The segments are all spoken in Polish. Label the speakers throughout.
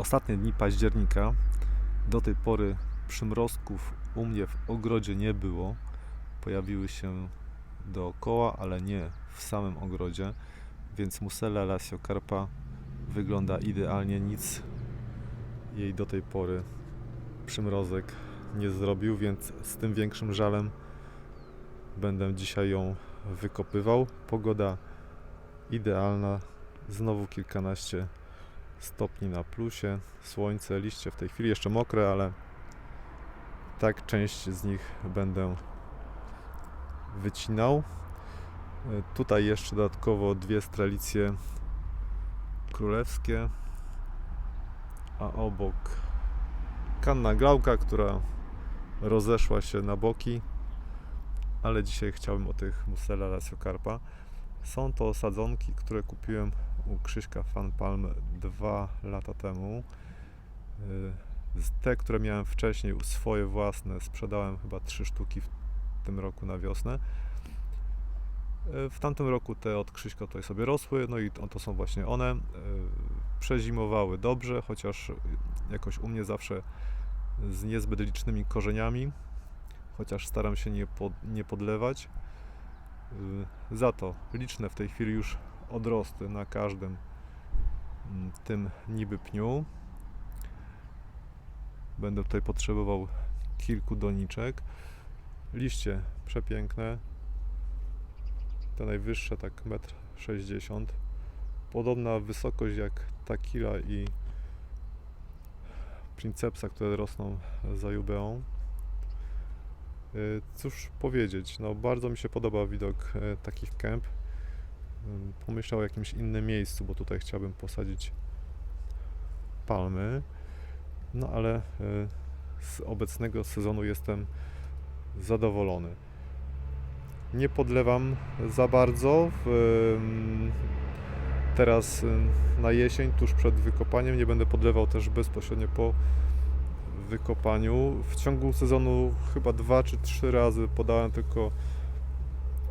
Speaker 1: ostatnie dni października. Do tej pory przymrozków u mnie w ogrodzie nie było. Pojawiły się dookoła, ale nie w samym ogrodzie, więc Musella lasiocarpa wygląda idealnie. Nic jej do tej pory przymrozek nie zrobił, więc z tym większym żalem będę dzisiaj ją wykopywał. Pogoda idealna, znowu kilkanaście stopni na plusie, słońce, liście w tej chwili jeszcze mokre, ale tak część z nich będę wycinał. E, Tutaj jeszcze dodatkowo dwie strelicje królewskie, a obok kanna glauka, która rozeszła się na boki, ale dzisiaj chciałbym o tych Musella lasiocarpa. Są to sadzonki, które kupiłem u Krzyśka Fan Palm dwa lata temu. Y, Te, które miałem wcześniej, swoje własne, sprzedałem chyba trzy sztuki w tym roku na wiosnę. Y, W tamtym roku te od Krzyśka tutaj sobie rosły, no i to są właśnie one. Y, Przezimowały dobrze, chociaż jakoś u mnie zawsze z niezbyt licznymi korzeniami, chociaż staram się nie, pod, nie podlewać. Za to liczne w tej chwili już odrosty na każdym mm, tym niby pniu. Będę tutaj potrzebował kilku doniczek. Liście przepiękne. Te najwyższe tak 1,60 m. Podobna wysokość jak Takila i Princepsa, które rosną za Jubeą. Y, Cóż powiedzieć, no bardzo mi się podoba widok e, takich kęp. Pomyślał o jakimś innym miejscu, bo tutaj chciałbym posadzić palmy. No ale e, z obecnego sezonu jestem zadowolony. Nie podlewam za bardzo. Teraz ym, na jesień, tuż przed wykopaniem, nie będę podlewał też bezpośrednio po wykopaniu. W ciągu sezonu chyba dwa czy trzy razy podałem tylko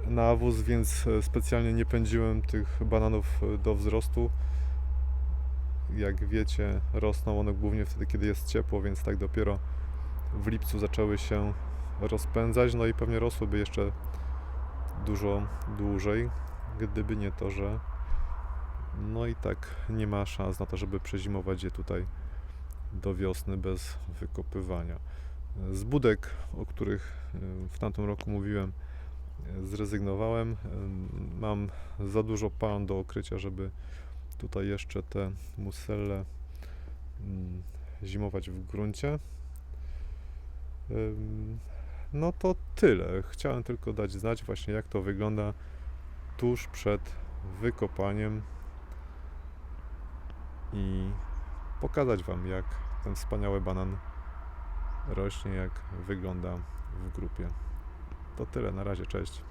Speaker 1: nawóz, więc e, specjalnie nie pędziłem tych bananów e, do wzrostu. Jak wiecie, rosną one głównie wtedy, kiedy jest ciepło, więc tak dopiero w lipcu zaczęły się rozpędzać. No i pewnie rosłyby jeszcze dużo dłużej, gdyby nie to, że no i tak nie ma szans na to, żeby przezimować je tutaj do wiosny bez wykopywania. Z budek, o których e, w tamtym roku mówiłem, e, zrezygnowałem. Mam za dużo palm do okrycia, żeby tutaj jeszcze te muselle mm, zimować w gruncie. No to tyle. Chciałem tylko dać znać właśnie jak to wygląda tuż przed wykopaniem i pokazać Wam jak ten wspaniały banan rośnie, jak wygląda w grupie. To tyle, na razie, cześć.